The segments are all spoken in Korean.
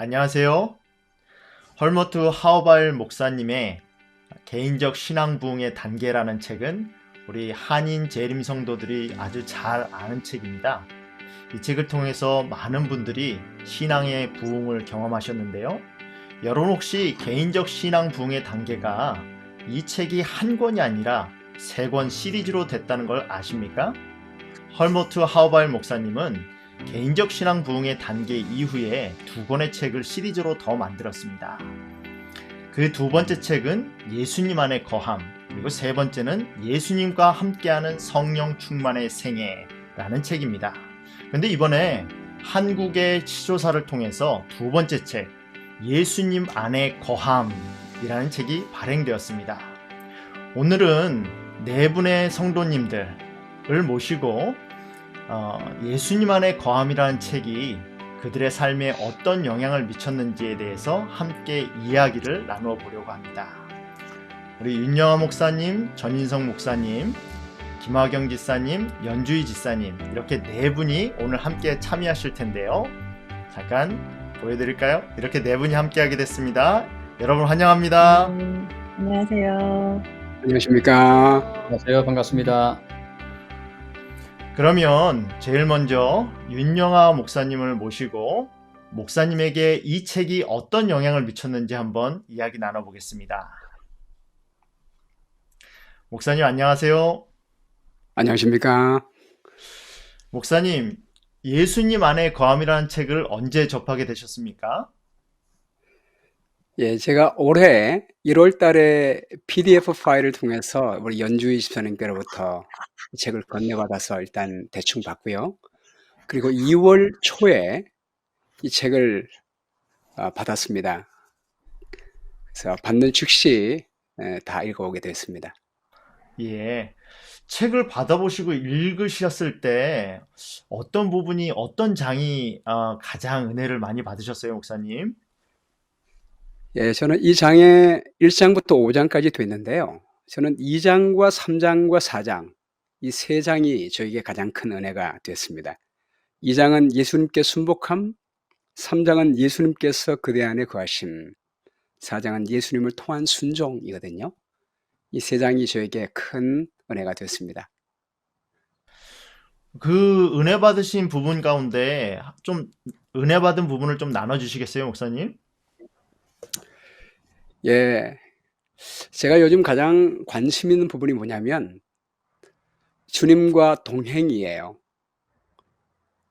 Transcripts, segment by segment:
안녕하세요. 헐머트 하우발 목사님의 개인적 신앙 부흥의 단계라는 책은 우리 한인 재림 성도들이 아주 잘 아는 책입니다. 이 책을 통해서 많은 분들이 신앙의 부흥을 경험하셨는데요. 여러분 혹시 개인적 신앙 부흥의 단계가 이 책이 한 권이 아니라 세 권 시리즈로 됐다는 걸 아십니까? 헐머트 하우발 목사님은 개인적 신앙 부흥의 단계 이후에 두 권의 책을 시리즈로 더 만들었습니다. 그 두 번째 책은 예수님 안에 거함, 그리고 세 번째는 예수님과 함께하는 성령 충만의 생애라는 책입니다. 근데 이번에 한국의 치조사를 통해서 두 번째 책, 예수님 안에 거함이라는 책이 발행되었습니다. 오늘은 네 분의 성도님들을 모시고 어, 예수님 안에 거함이라는 책이 그들의 삶에 어떤 영향을 미쳤는지에 대해서 함께 이야기를 나누어 보려고 합니다. 우리 윤영아 목사님, 전인성 목사님, 김화경 지사님, 연주희 지사님 이렇게 네 분이 오늘 함께 참여하실 텐데요. 잠깐 보여드릴까요? 이렇게 네 분이 함께 하게 됐습니다. 여러분 환영합니다. 음, 안녕하세요. 안녕하십니까. 안녕하세요. 반갑습니다. 그러면 제일 먼저 윤영아 목사님을 모시고 목사님에게 이 책이 어떤 영향을 미쳤는지 한번 이야기 나눠보겠습니다. 목사님 안녕하세요. 안녕하십니까. 목사님, 예수님 안에 거함이라는 책을 언제 접하게 되셨습니까? 예, 제가 올해 1월 달에 PDF 파일을 통해서 우리 연주희 집사님께로부터 이 책을 건네받아서 일단 대충 봤고요. 그리고 2월 초에 이 책을 어, 받았습니다. 그래서 받는 즉시 예, 다 읽어오게 됐습니다. 예. 책을 받아보시고 읽으셨을 때 어떤 부분이, 어떤 장이 어, 가장 은혜를 많이 받으셨어요, 목사님? 예, 저는 이 장에 1장부터 5장까지 돼 있는데요. 저는 2장과 3장과 4장, 이 세 장이 저에게 가장 큰 은혜가 되었습니다. 2장은 예수님께 순복함, 3장은 예수님께서 그대 안에 거하심, 4장은 예수님을 통한 순종이거든요. 이 세 장이 저에게 큰 은혜가 되었습니다. 그 은혜 받으신 부분 가운데 좀 은혜 받은 부분을 좀 나눠 주시겠어요, 목사님? 예, 제가 요즘 가장 관심 있는 부분이 뭐냐면 주님과 동행이에요.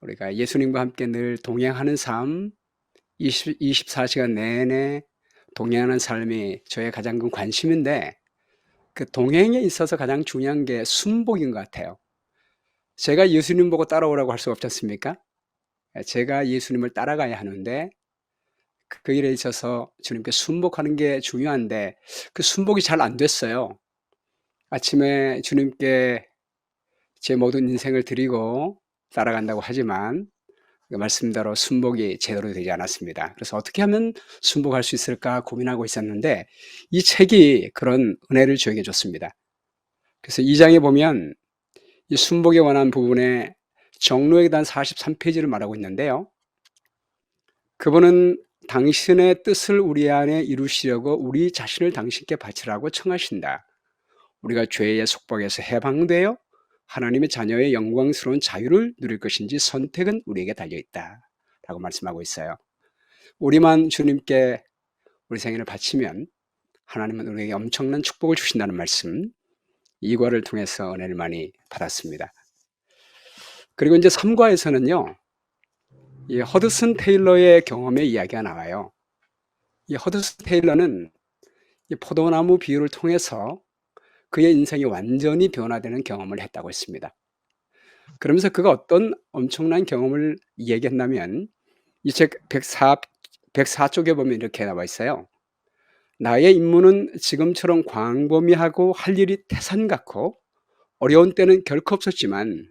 우리가 예수님과 함께 늘 동행하는 삶, 20, 24시간 내내 동행하는 삶이 저의 가장 큰 관심인데 그 동행에 있어서 가장 중요한 게 순복인 것 같아요. 제가 예수님 보고 따라오라고 할 수 없지 않습니까? 제가 예수님을 따라가야 하는데 그 일에 있어서 주님께 순복하는 게 중요한데 그 순복이 잘 안 됐어요. 아침에 주님께 제 모든 인생을 드리고 따라간다고 하지만 그 말씀대로 순복이 제대로 되지 않았습니다. 그래서 어떻게 하면 순복할 수 있을까 고민하고 있었는데 이 책이 그런 은혜를 저에게 줬습니다. 그래서 이 장에 보면 이 순복에 관한 부분에 정로에 대한 43페이지를 말하고 있는데요. 그분은 당신의 뜻을 우리 안에 이루시려고 우리 자신을 당신께 바치라고 청하신다. 우리가 죄의 속박에서 해방되어 하나님의 자녀의 영광스러운 자유를 누릴 것인지 선택은 우리에게 달려 있다. 라고 말씀하고 있어요. 우리만 주님께 우리 생애를 바치면 하나님은 우리에게 엄청난 축복을 주신다는 말씀, 이과를 통해서 은혜를 많이 받았습니다. 그리고 이제 3과에서는요, 이 허드슨 테일러의 경험의 이야기가 나와요. 이 허드슨 테일러는 이 포도나무 비유를 통해서 그의 인생이 완전히 변화되는 경험을 했다고 했습니다. 그러면서 그가 어떤 엄청난 경험을 얘기했냐면 이 책 104, 104쪽에 보면 이렇게 나와 있어요. 나의 임무는 지금처럼 광범위하고 할 일이 태산 같고 어려운 때는 결코 없었지만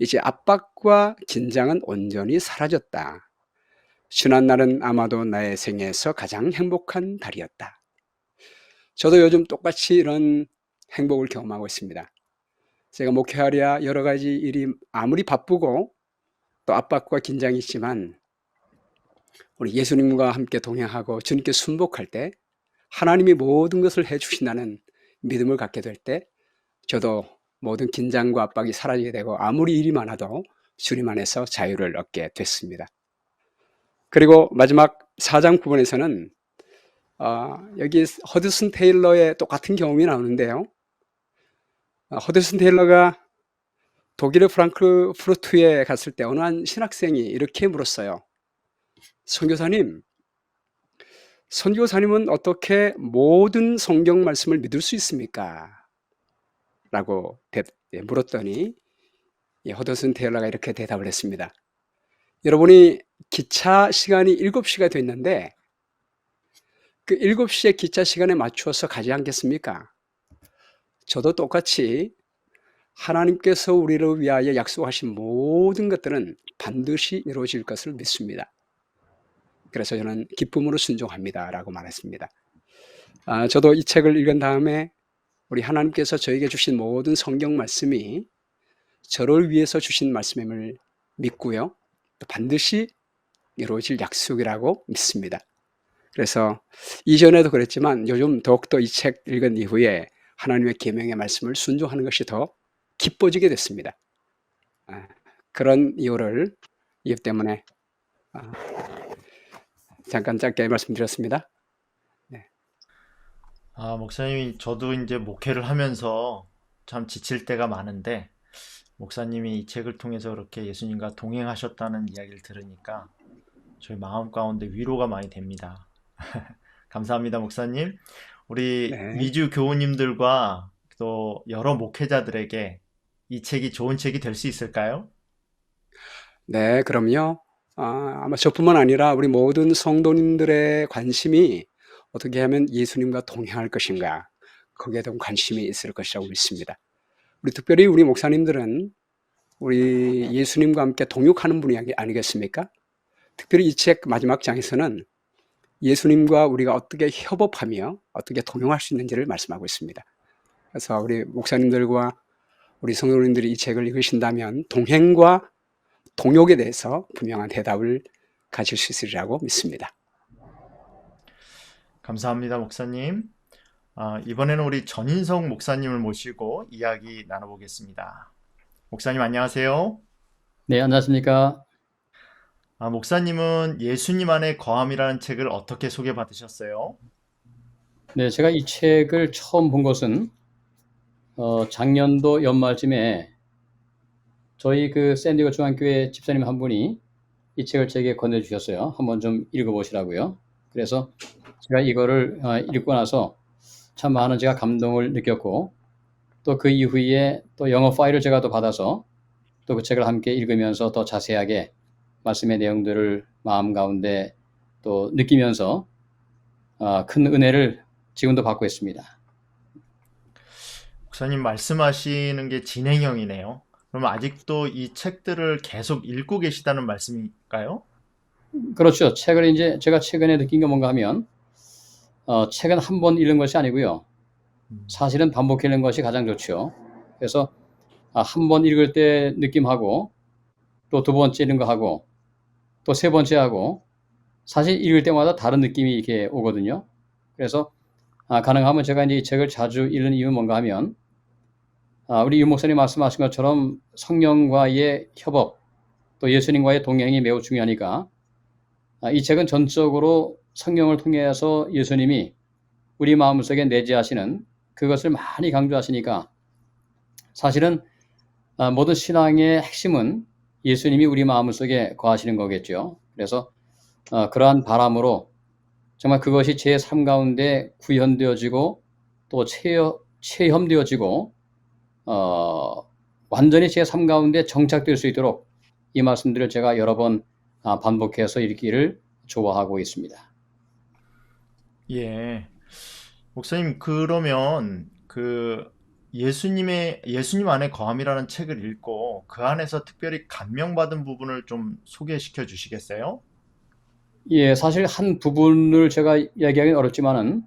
이제 압박과 긴장은 온전히 사라졌다. 지난 날은 아마도 나의 생애에서 가장 행복한 달이었다. 저도 요즘 똑같이 이런 행복을 경험하고 있습니다. 제가 목회하랴 여러 가지 일이 아무리 바쁘고 또 압박과 긴장이 있지만 우리 예수님과 함께 동행하고 주님께 순복할 때 하나님이 모든 것을 해 주신다는 믿음을 갖게 될 때 저도 모든 긴장과 압박이 사라지게 되고 아무리 일이 많아도 주님 안에서 자유를 얻게 됐습니다. 그리고 마지막 4장 9번에서는 어, 여기 허드슨 테일러의 똑같은 경험이 나오는데요. 어, 허드슨 테일러가 독일의 프랑크푸르트에 갔을 때 어느 한 신학생이 이렇게 물었어요. 선교사님, 선교사님은 어떻게 모든 성경 말씀을 믿을 수 있습니까? 라고 대- 예, 물었더니 이 허더슨 테일러가 이렇게 대답을 했습니다. 여러분이 기차 시간이 7시가 됐는데 그 7시에 기차 시간에 맞추어서 가지 않겠습니까? 저도 똑같이 하나님께서 우리를 위하여 약속하신 모든 것들은 반드시 이루어질 것을 믿습니다. 그래서 저는 기쁨으로 순종합니다. 라고 말했습니다. 아, 저도 이 책을 읽은 다음에 우리 하나님께서 저에게 주신 모든 성경 말씀이 저를 위해서 주신 말씀임을 믿고요. 또 반드시 이루어질 약속이라고 믿습니다. 그래서 이전에도 그랬지만 요즘 더욱더 이 책 읽은 이후에 하나님의 계명의 말씀을 순종하는 것이 더 기뻐지게 됐습니다. 아, 그런 이유를 이유 때문에 아, 잠깐 짧게 말씀드렸습니다. 아, 목사님이 저도 이제 목회를 하면서 참 지칠 때가 많은데 목사님이 이 책을 통해서 그렇게 예수님과 동행하셨다는 이야기를 들으니까 저희 마음 가운데 위로가 많이 됩니다. 감사합니다, 목사님. 우리 네. 미주 교우님들과 또 여러 목회자들에게 이 책이 좋은 책이 될 수 있을까요? 네, 그럼요. 아, 아마 저뿐만 아니라 우리 모든 성도님들의 관심이 어떻게 하면 예수님과 동행할 것인가, 거기에 대한 관심이 있을 것이라고 믿습니다. 우리 특별히 우리 목사님들은 우리 예수님과 함께 동역하는 분이 아니- 아니겠습니까? 특별히 이 책 마지막 장에서는 예수님과 우리가 어떻게 협업하며 어떻게 동행할 수 있는지를 말씀하고 있습니다. 그래서 우리 목사님들과 우리 성도님들이 이 책을 읽으신다면 동행과 동역에 대해서 분명한 대답을 가질 수 있으리라고 믿습니다. 감사합니다, 목사님. 아, 이번에는 우리 전인성 목사님을 모시고 이야기 나눠보겠습니다. 목사님 안녕하세요. 네, 안녕하십니까. 아, 목사님은 예수님 안에 거함이라는 책을 어떻게 소개받으셨어요? 네, 제가 이 책을 처음 본 것은 어, 작년도 연말쯤에 저희 그 샌디고 중앙교회 집사님 한 분이 이 책을 제게 건네주셨어요. 한번 좀 읽어보시라고요. 그래서 제가 이거를 어, 읽고 나서 참 많은 제가 감동을 느꼈고 또 그 이후에 또 영어 파일을 제가 또 받아서 또 그 책을 함께 읽으면서 더 자세하게 말씀의 내용들을 마음 가운데 또 느끼면서 어, 큰 은혜를 지금도 받고 있습니다. 목사님 말씀하시는 게 진행형이네요. 그럼 아직도 이 책들을 계속 읽고 계시다는 말씀일까요? 그렇죠. 책을 이제 제가 최근에 느낀 게 뭔가 하면 어, 책은 한 번 읽는 것이 아니고요. 음, 사실은 반복해 읽는 것이 가장 좋죠. 그래서 아, 한 번 읽을 때 느낌하고 또 두 번째 읽는 거 하고 또 세 번째 하고 사실 읽을 때마다 다른 느낌이 이렇게 오거든요. 그래서 아, 가능하면 제가 이제 이 책을 자주 읽는 이유는 뭔가 하면 아, 우리 유 목사님 말씀하신 것처럼 성령과의 협업 또 예수님과의 동행이 매우 중요하니까 아, 이 책은 전적으로 성령을 통해서 예수님이 우리 마음속에 내재하시는 그것을 많이 강조하시니까 사실은 아, 모든 신앙의 핵심은 예수님이 우리 마음속에 거하시는 거겠죠. 그래서 어, 그러한 바람으로 정말 그것이 제 삶 가운데 구현되어지고 또 체험, 체험 되어지고 어, 완전히 제 삶 가운데 정착될 수 있도록 이 말씀들을 제가 여러 번 아, 반복해서 읽기를 좋아하고 있습니다. 예. 목사님, 그러면 그 예수님의 예수님 안에 거함이라는 책을 읽고 그 안에서 특별히 감명받은 부분을 좀 소개시켜 주시겠어요? 예, 사실 한 부분을 제가 이야기하기는 어렵지만은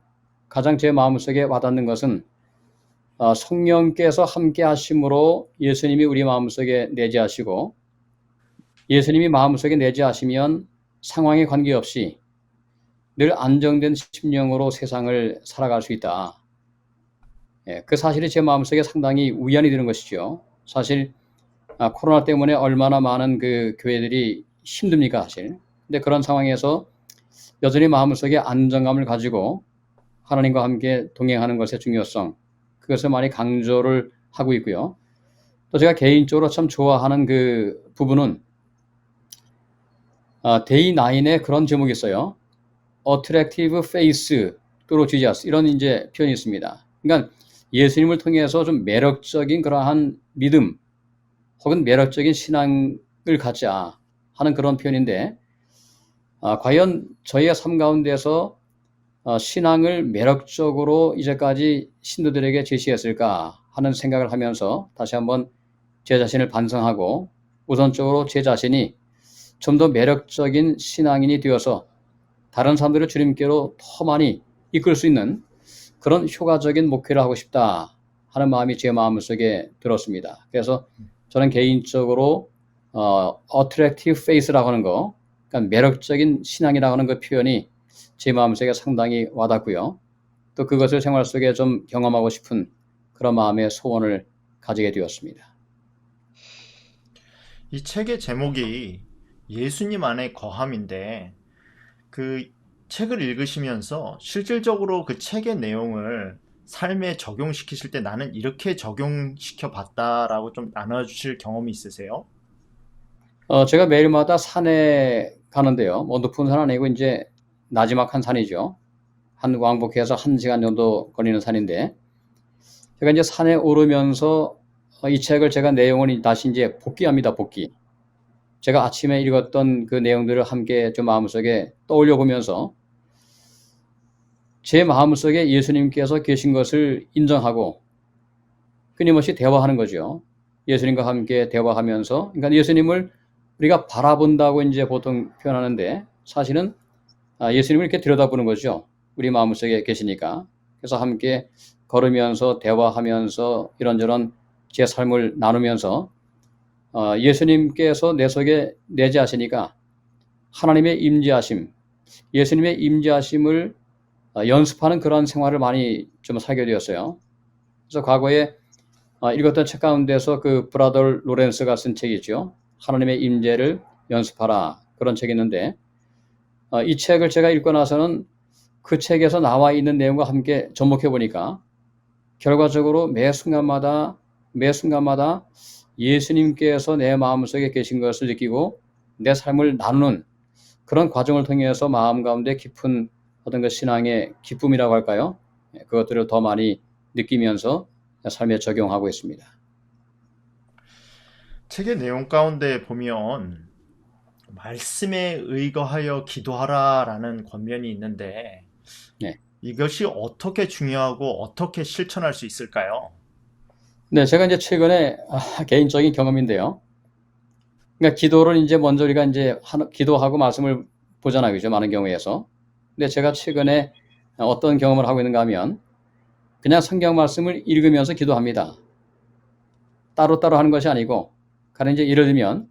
가장 제 마음속에 와닿는 것은 아, 성령께서 함께 하심으로 예수님이 우리 마음속에 내재하시고 예수님이 마음속에 내재하시면 상황에 관계없이 늘 안정된 심령으로 세상을 살아갈 수 있다. 예, 그 사실이 제 마음속에 상당히 위안이 되는 것이죠. 사실 아, 코로나 때문에 얼마나 많은 그 교회들이 힘듭니까, 사실. 근데 그런 상황에서 여전히 마음속에 안정감을 가지고 하나님과 함께 동행하는 것의 중요성, 그것을 많이 강조를 하고 있고요. 또 제가 개인적으로 참 좋아하는 그 부분은 아, 데이 9에 그런 제목이 있어요. Attractive Face Jesus 이런 이제 표현이 있습니다. 그러니까 예수님을 통해서 좀 매력적인 그러한 믿음 혹은 매력적인 신앙을 갖자 하는 그런 표현인데 아, 과연 저희의 삶 가운데서 어, 신앙을 매력적으로 이제까지 신도들에게 제시했을까 하는 생각을 하면서 다시 한번 제 자신을 반성하고 우선적으로 제 자신이 좀 더 매력적인 신앙인이 되어서 다른 사람들을 주님께로 더 많이 이끌 수 있는 그런 효과적인 목회를 하고 싶다 하는 마음이 제 마음속에 들었습니다. 그래서 저는 개인적으로 어, attractive face라고 하는 거, 그러니까 매력적인 신앙이라고 하는 그 표현이 제 마음속에 상당히 와닿고요. 또 그것을 생활 속에 좀 경험하고 싶은 그런 마음의 소원을 가지게 되었습니다. 이 책의 제목이 예수님 안의 거함인데 그 책을 읽으시면서 실질적으로 그 책의 내용을 삶에 적용시키실 때 나는 이렇게 적용시켜 봤다라고 좀 나눠주실 경험이 있으세요? 어, 제가 매일마다 산에 가는데요. 뭐 높은 산 아니고 이제 나지막한 산이죠. 한 왕복해서 한 시간 정도 걸리는 산인데 제가 이제 산에 오르면서 어, 이 책을 제가 내용을 다시 이제 복기합니다. 복기. 제가 아침에 읽었던 그 내용들을 함께 좀 마음속에 떠올려 보면서 제 마음속에 예수님께서 계신 것을 인정하고 끊임없이 대화하는 거죠. 예수님과 함께 대화하면서 그러니까 예수님을 우리가 바라본다고 이제 보통 표현하는데 사실은 아, 예수님을 이렇게 들여다보는 거죠. 우리 마음속에 계시니까. 그래서 함께 걸으면서 대화하면서 이런저런 제 삶을 나누면서 어, 예수님께서 내 속에 내재하시니까 하나님의 임재하심, 예수님의 임재하심을 어, 연습하는 그런 생활을 많이 좀 살게 되었어요. 그래서 과거에 어, 읽었던 책 가운데서 그 브라더 로렌스가 쓴 책이죠. 하나님의 임재를 연습하라 그런 책이 있는데 어, 이 책을 제가 읽고 나서는 그 책에서 나와 있는 내용과 함께 접목해 보니까 결과적으로 매 순간마다 매 순간마다 예수님께서 내 마음속에 계신 것을 느끼고 내 삶을 나누는 그런 과정을 통해서 마음 가운데 깊은 어떤 그 신앙의 기쁨이라고 할까요? 예, 그것들을 더 많이 느끼면서 삶에 적용하고 있습니다. 책의 내용 가운데 보면 말씀에 의거하여 기도하라라는 권면이 있는데 네. 이것이 어떻게 중요하고 어떻게 실천할 수 있을까요? 네, 제가 이제 최근에 아, 개인적인 경험인데요. 그러니까 기도를 이제 먼저 우리가 이제 하- 기도하고 말씀을 보잖아요, 그죠? 많은 경우에서. 근데 제가 최근에 어떤 경험을 하고 있는가 하면 그냥 성경 말씀을 읽으면서 기도합니다. 따로따로 하는 것이 아니고, 가령 이제 예를 들면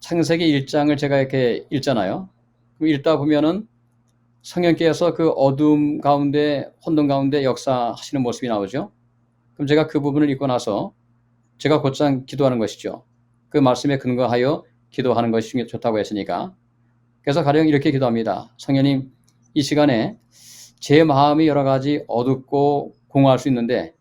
창세기 1장을 제가 이렇게 읽잖아요. 읽다 보면은 성령께서 그 어둠 가운데, 혼돈 가운데 역사하시는 모습이 나오죠. 그럼 제가 그 부분을 읽고 나서 제가 곧장 기도하는 것이죠. 그 말씀에 근거하여 기도하는 것이 좋다고 했으니까. 그래서 가령 이렇게 기도합니다. 성령님, 이 시간에 제 마음이 여러 가지 어둡고 공허할 수 있는데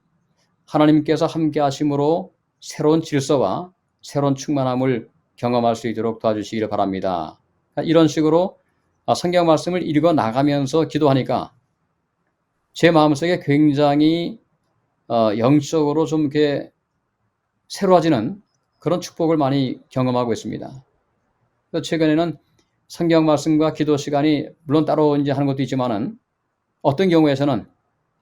하나님께서 함께 하심으로 새로운 질서와 새로운 충만함을 경험할 수 있도록 도와주시기를 바랍니다. 이런 식으로 아, 성경 말씀을 읽어 나가면서 기도하니까 제 마음속에 굉장히 어, 영적으로 좀 이렇게 새로워지는 그런 축복을 많이 경험하고 있습니다. 최근에는 성경 말씀과 기도 시간이 물론 따로 이제 하는 것도 있지만은 어떤 경우에서는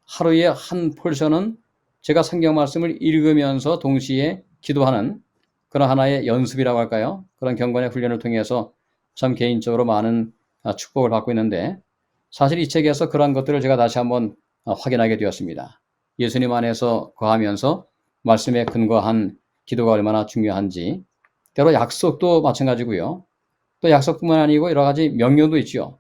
하루에 한 폴션은 제가 성경 말씀을 읽으면서 동시에 기도하는 그런 하나의 연습이라고 할까요? 그런 경건의 훈련을 통해서 참 개인적으로 많은 아, 축복을 받고 있는데 사실 이 책에서 그러한 것들을 제가 다시 한번 아, 확인하게 되었습니다. 예수님 안에서 거하면서 말씀에 근거한 기도가 얼마나 중요한지 때로 약속도 마찬가지고요. 또 약속뿐만 아니고 여러 가지 명령도 있죠.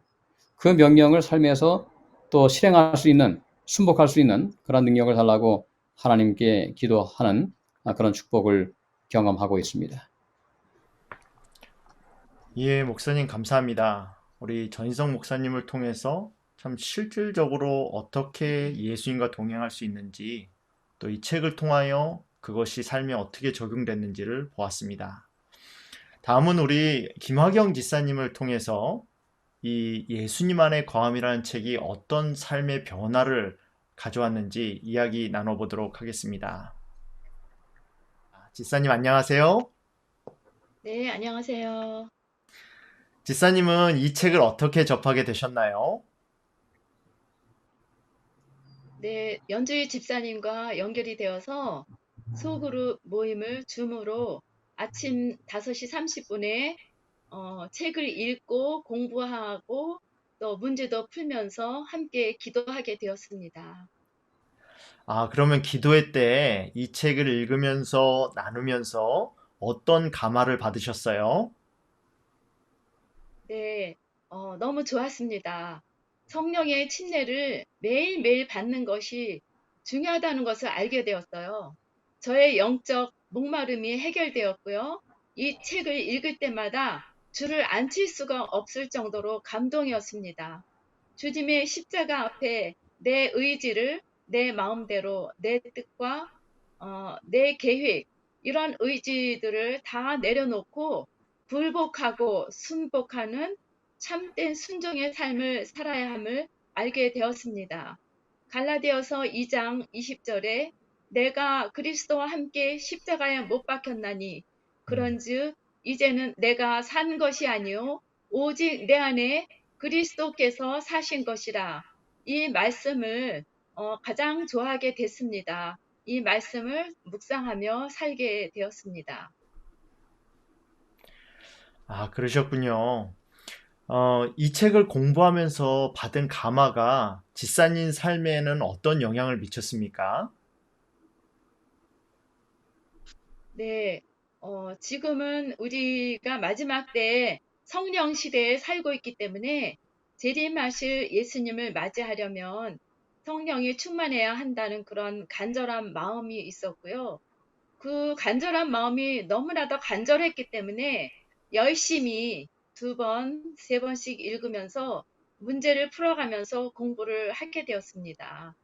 그 명령을 삶에서 또 실행할 수 있는, 순복할 수 있는 그런 능력을 달라고 하나님께 기도하는 아, 그런 축복을 경험하고 있습니다. 예, 목사님 감사합니다. 우리 전희성 목사님을 통해서 참 실질적으로 어떻게 예수님과 동행할 수 있는지 또 이 책을 통하여 그것이 삶에 어떻게 적용됐는지를 보았습니다. 다음은 우리 김화경 지사님을 통해서 이 예수님 안에 거함이라는 책이 어떤 삶의 변화를 가져왔는지 이야기 나눠보도록 하겠습니다. 지사님 안녕하세요. 네, 안녕하세요. 지사님은 이 책을 어떻게 접하게 되셨나요? 네, 연주희 집사님과 연결이 되어서 소그룹 모임을 줌으로 아침 5시 30분에 어, 책을 읽고 공부하고 또 문제도 풀면서 함께 기도하게 되었습니다. 아, 그러면 기도회 때 이 책을 읽으면서 나누면서 어떤 감화를 받으셨어요? 네, 어, 너무 좋았습니다. 성령의 친례를 매일매일 받는 것이 중요하다는 것을 알게 되었어요. 저의 영적 목마름이 해결되었고요. 이 책을 읽을 때마다 줄을 안 칠 수가 없을 정도로 감동이었습니다. 주님의 십자가 앞에 내 의지를 내 마음대로 내 뜻과 어, 내 계획 이런 의지들을 다 내려놓고 불복하고 순복하는 참된 순종의 삶을 살아야 함을 알게 되었습니다. 갈라디아서 2장 20절에 내가 그리스도와 함께 십자가에 못 박혔나니 그런즉 이제는 내가 산 것이 아니요 오직 내 안에 그리스도께서 사신 것이라 이 말씀을 어, 가장 좋아하게 됐습니다. 이 말씀을 묵상하며 살게 되었습니다. 아, 그러셨군요. 어, 이 책을 공부하면서 받은 감화가 지사님 삶에는 어떤 영향을 미쳤습니까? 네, 어, 지금은 우리가 마지막 때 성령 시대에 살고 있기 때문에 재림하실 예수님을 맞이하려면 성령이 충만해야 한다는 그런 간절한 마음이 있었고요. 그 간절한 마음이 너무나도 간절했기 때문에 열심히 두 번, 세 번씩 읽으면서 문제를 풀어가면서 공부를 하게 되었습니다.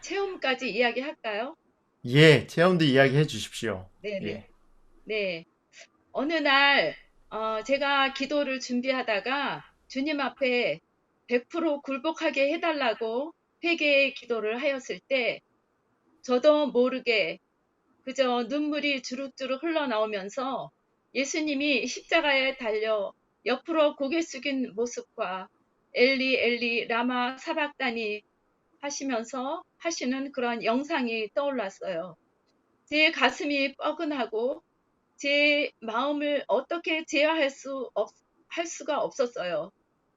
체험까지 이야기할까요? 예, 체험도 이야기해 주십시오. 네네. 예. 네. 어느 날, 어, 제가 기도를 준비하다가 주님 앞에 100% 굴복하게 해달라고 회개의 기도를 하였을 때, 저도 모르게 그저 눈물이 주룩주룩 흘러나오면서 예수님이 십자가에 달려 옆으로 고개 숙인 모습과 엘리 엘리 라마 사박다니 하시면서 하시는 그런 영상이 떠올랐어요. 제 가슴이 뻐근하고 제 마음을 어떻게 제어할 수 없, 할 수가 없었어요.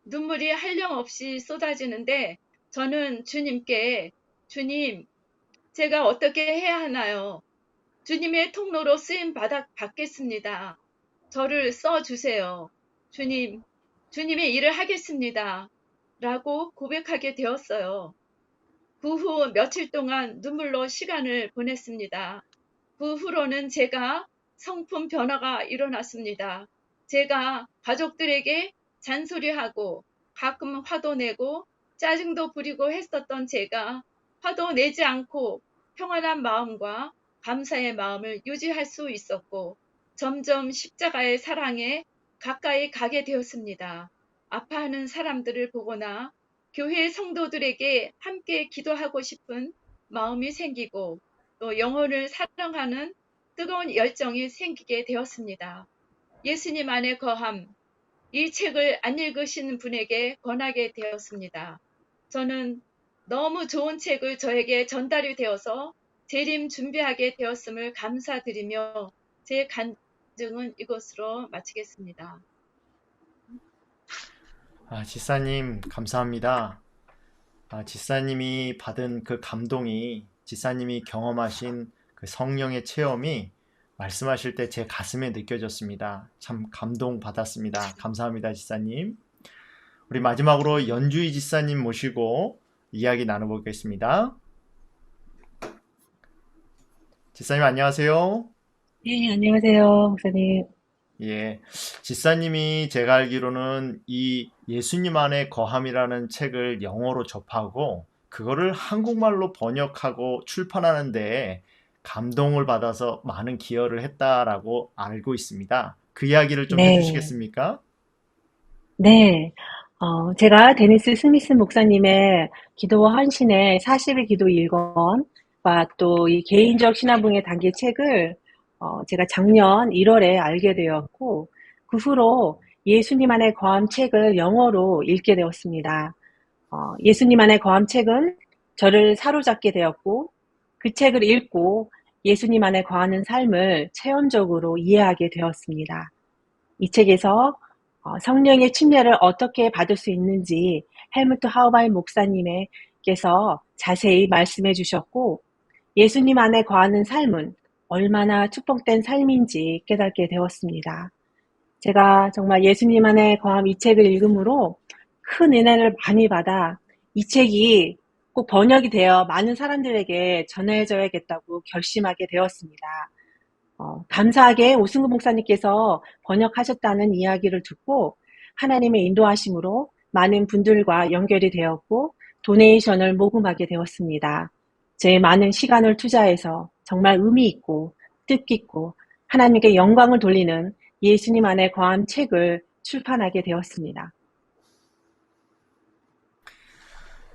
눈물이 한량없이 쏟아지는데 저는 주님께 주님, 제가 어떻게 해야 하나요? 주님의 통로로 쓰임 받아, 받겠습니다. 저를 써 주세요. 주님, 주님의 일을 하겠습니다. 라고 고백하게 되었어요. 그 후 며칠 동안 눈물로 시간을 보냈습니다. 그 후로는 제가 성품 변화가 일어났습니다. 제가 가족들에게 잔소리하고 가끔 화도 내고 짜증도 부리고 했었던 제가 화도 내지 않고 평안한 마음과 감사의 마음을 유지할 수 있었고 점점 십자가의 사랑에 가까이 가게 되었습니다. 아파하는 사람들을 보거나 교회 성도들에게 함께 기도하고 싶은 마음이 생기고 또 영혼을 사랑하는 뜨거운 열정이 생기게 되었습니다. 예수님 안에 거함, 이 책을 안 읽으신 분에게 권하게 되었습니다. 저는 너무 좋은 책을 저에게 전달이 되어서 재림 준비하게 되었음을 감사드리며 제 간증은 이것으로 마치겠습니다. 아, 지사님, 감사합니다. 아, 지사님이 받은 그 감동이 지사님이 경험하신 그 성령의 체험이 말씀하실 때 제 가슴에 느껴졌습니다. 참 감동 받았습니다. 감사합니다, 지사님. 우리 마지막으로 연주희 지사님 모시고 이야기 나눠보겠습니다. 지사님 안녕하세요. 네, 안녕하세요, 목사님. 예, 지사님이 제가 알기로는 이 예수님 안에 거함이라는 책을 영어로 접하고 그거를 한국말로 번역하고 출판하는데 감동을 받아서 많은 기여를 했다라고 알고 있습니다. 그 이야기를 좀 네. 해주시겠습니까? 네, 어, 제가 데니스 스미스 목사님의 기도와 헌신의 40일 기도 일권 과 또 이 개인적 신화붕의 단계 책을 어, 제가 작년 1월에 알게 되었고, 그 후로 예수님 안에 거함 책을 영어로 읽게 되었습니다. 어, 예수님 안에 거함 책은 저를 사로잡게 되었고, 그 책을 읽고 예수님 안에 거하는 삶을 체험적으로 이해하게 되었습니다. 이 책에서 어, 성령의 침례를 어떻게 받을 수 있는지 헬무트 하우바이 목사님께서 자세히 말씀해 주셨고 예수님 안에 거하는 삶은 얼마나 축복된 삶인지 깨닫게 되었습니다. 제가 정말 예수님 안에 거함 이 책을 읽음으로 큰 은혜를 많이 받아 이 책이 꼭 번역이 되어 많은 사람들에게 전해져야겠다고 결심하게 되었습니다. 어, 감사하게 오승구 목사님께서 번역하셨다는 이야기를 듣고 하나님의 인도하심으로 많은 분들과 연결이 되었고 도네이션을 모금하게 되었습니다. 제 많은 시간을 투자해서 정말 의미 있고 뜻깊고 하나님께 영광을 돌리는 예수님 안에 거함 책을 출판하게 되었습니다.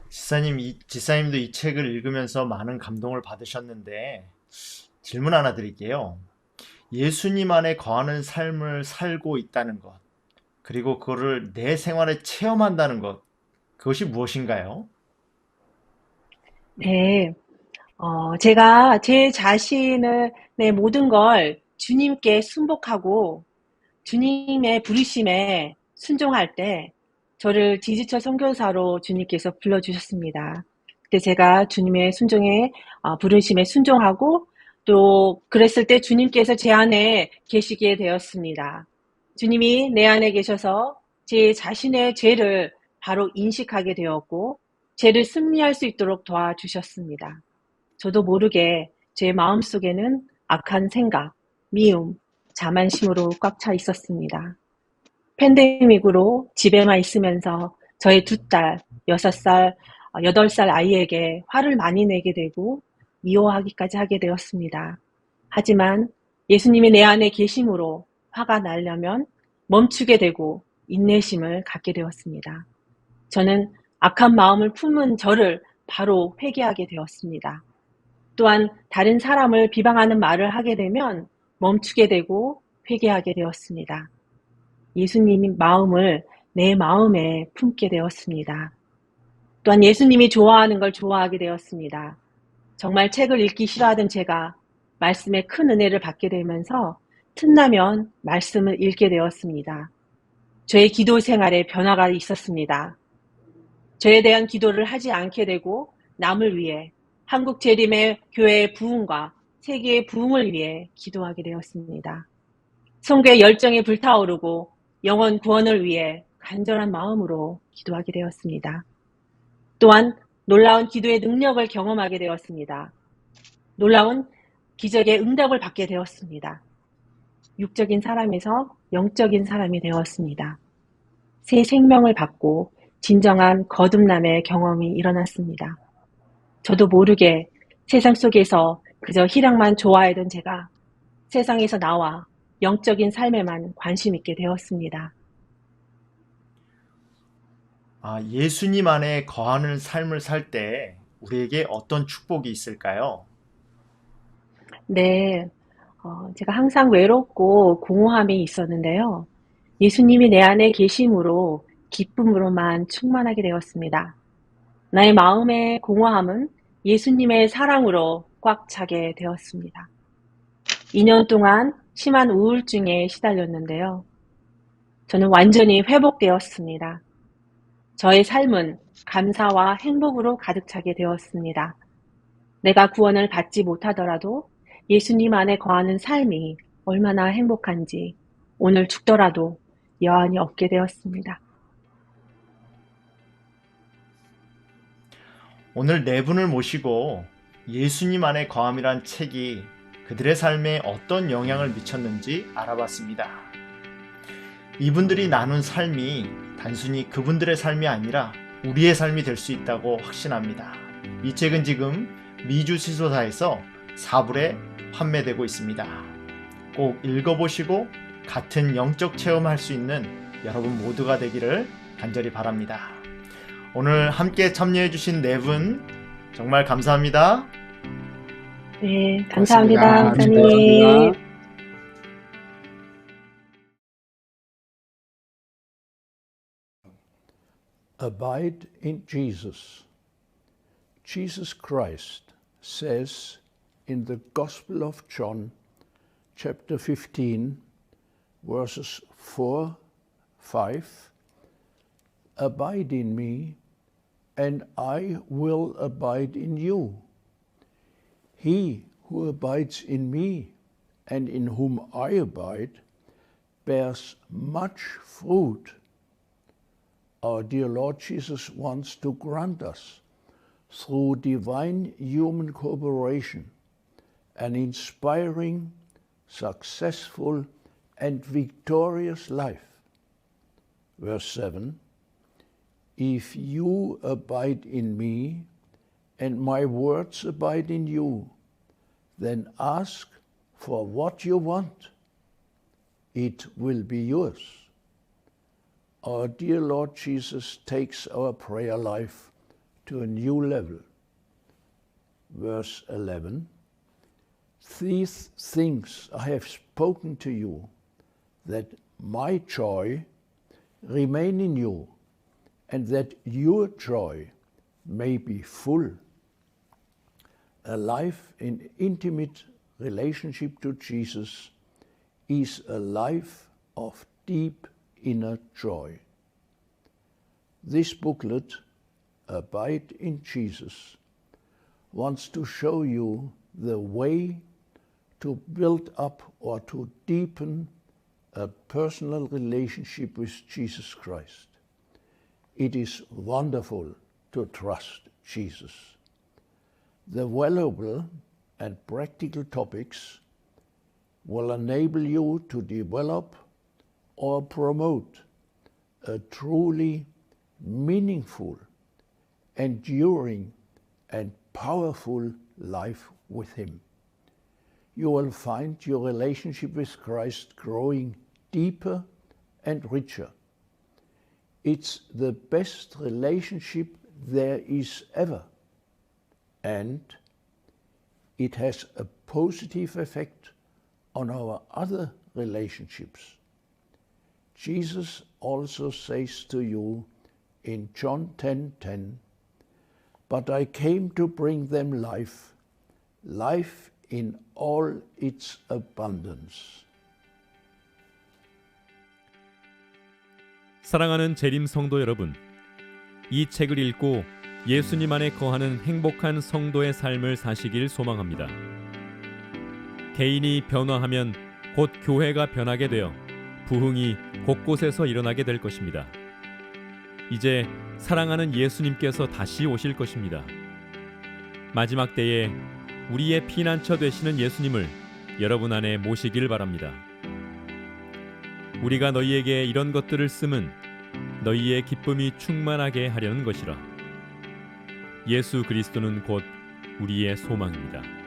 지사님, 이, 지사님도 이 책을 읽으면서 많은 감동을 받으셨는데 질문 하나 드릴게요. 예수님 안에 거하는 삶을 살고 있다는 것, 그리고 그거를 내 생활에 체험한다는 것, 그것이 무엇인가요? 네, 어, 제가 제 자신을, 내 모든 걸 주님께 순복하고 주님의 부르심에 순종할 때 저를 디지털 선교사로 주님께서 불러주셨습니다. 그때 제가 주님의 순종에, 어, 부르심에 순종하고 또 그랬을 때 주님께서 제 안에 계시게 되었습니다. 주님이 내 안에 계셔서 제 자신의 죄를 바로 인식하게 되었고 죄를 승리할 수 있도록 도와주셨습니다. 저도 모르게 제 마음속에는 악한 생각, 미움, 자만심으로 꽉 차 있었습니다. 팬데믹으로 집에만 있으면서 저의 두 딸, 여섯 살, 어, 여덟 살 아이에게 화를 많이 내게 되고 미워하기까지 하게 되었습니다. 하지만 예수님이 내 안에 계심으로 화가 나려면 멈추게 되고 인내심을 갖게 되었습니다. 저는 악한 마음을 품은 저를 바로 회개하게 되었습니다. 또한 다른 사람을 비방하는 말을 하게 되면 멈추게 되고 회개하게 되었습니다. 예수님의 마음을 내 마음에 품게 되었습니다. 또한 예수님이 좋아하는 걸 좋아하게 되었습니다. 정말 책을 읽기 싫어하던 제가 말씀에 큰 은혜를 받게 되면서 틈나면 말씀을 읽게 되었습니다. 저의 기도 생활에 변화가 있었습니다. 저에 대한 기도를 하지 않게 되고 남을 위해 한국 재림의 교회의 부흥과 세계의 부흥을 위해 기도하게 되었습니다. 성교의 열정이 불타오르고 영원 구원을 위해 간절한 마음으로 기도하게 되었습니다. 또한 놀라운 기도의 능력을 경험하게 되었습니다. 놀라운 기적의 응답을 받게 되었습니다. 육적인 사람에서 영적인 사람이 되었습니다. 새 생명을 받고 진정한 거듭남의 경험이 일어났습니다. 저도 모르게 세상 속에서 그저 희락만 좋아하던 제가 세상에서 나와 영적인 삶에만 관심 있게 되었습니다. 아, 예수님 안에 거하는 삶을 살 때 우리에게 어떤 축복이 있을까요? 네, 어, 제가 항상 외롭고 공허함이 있었는데요. 예수님이 내 안에 계심으로 기쁨으로만 충만하게 되었습니다. 나의 마음의 공허함은 예수님의 사랑으로 꽉 차게 되었습니다. 2년 동안 심한 우울증에 시달렸는데요. 저는 완전히 회복되었습니다. 저의 삶은 감사와 행복으로 가득 차게 되었습니다. 내가 구원을 받지 못하더라도 예수님 안에 거하는 삶이 얼마나 행복한지 오늘 죽더라도 여한이 없게 되었습니다. 오늘 네 분을 모시고 예수님 안에 거함이란 책이 그들의 삶에 어떤 영향을 미쳤는지 알아봤습니다. 이분들이 나눈 삶이 단순히 그분들의 삶이 아니라 우리의 삶이 될 수 있다고 확신합니다. 이 책은 지금 미주 시소사에서 사불에 판매되고 있습니다. 꼭 읽어보시고 같은 영적 체험할 수 있는 여러분 모두가 되기를 간절히 바랍니다. 오늘 함께 참여해주신 네 분 정말 감사합니다. 네, 감사합니다, 고맙습니다. 목사님. 감사합니다. Abide in Jesus. Jesus Christ says in the Gospel of John, chapter 15, verses 4, 5, Abide in me, and I will abide in you. He who abides in me, and in whom I abide, bears much fruit our dear Lord Jesus wants to grant us through divine human cooperation an inspiring, successful, and victorious life. Verse 7 If you abide in me, and my words abide in you, then ask for what you want. It will be yours our dear Lord Jesus takes our prayer life to a new level. Verse 11 These things I have spoken to you, that my joy remain in you, and that your joy may be full. A life in intimate relationship to Jesus is a life of deep inner joy. This booklet, Abide in Jesus, wants to show you the way to build up or to deepen a personal relationship with Jesus Christ. It is wonderful to trust Jesus. The valuable and practical topics will enable you to develop or promote a truly meaningful, enduring, and powerful life with Him. You will find your relationship with Christ growing deeper and richer. It's the best relationship there is ever, and it has a positive effect on our other relationships. Jesus also says to you in John 10:10, "But I came to bring them life, life in all its abundance." 사랑하는 재림 성도 여러분, 이 책을 읽고 예수님 안에 거하는 행복한 성도의 삶을 사시길 소망합니다. 개인이 변화하면 곧 교회가 변하게 되어 부흥이 곳곳에서 일어나게 될 것입니다. 이제 사랑하는 예수님께서 다시 오실 것입니다. 마지막 때에 우리의 피난처 되시는 예수님을 여러분 안에 모시길 바랍니다. 우리가 너희에게 이런 것들을 쓰면 너희의 기쁨이 충만하게 하려는 것이라. 예수 그리스도는 곧 우리의 소망입니다.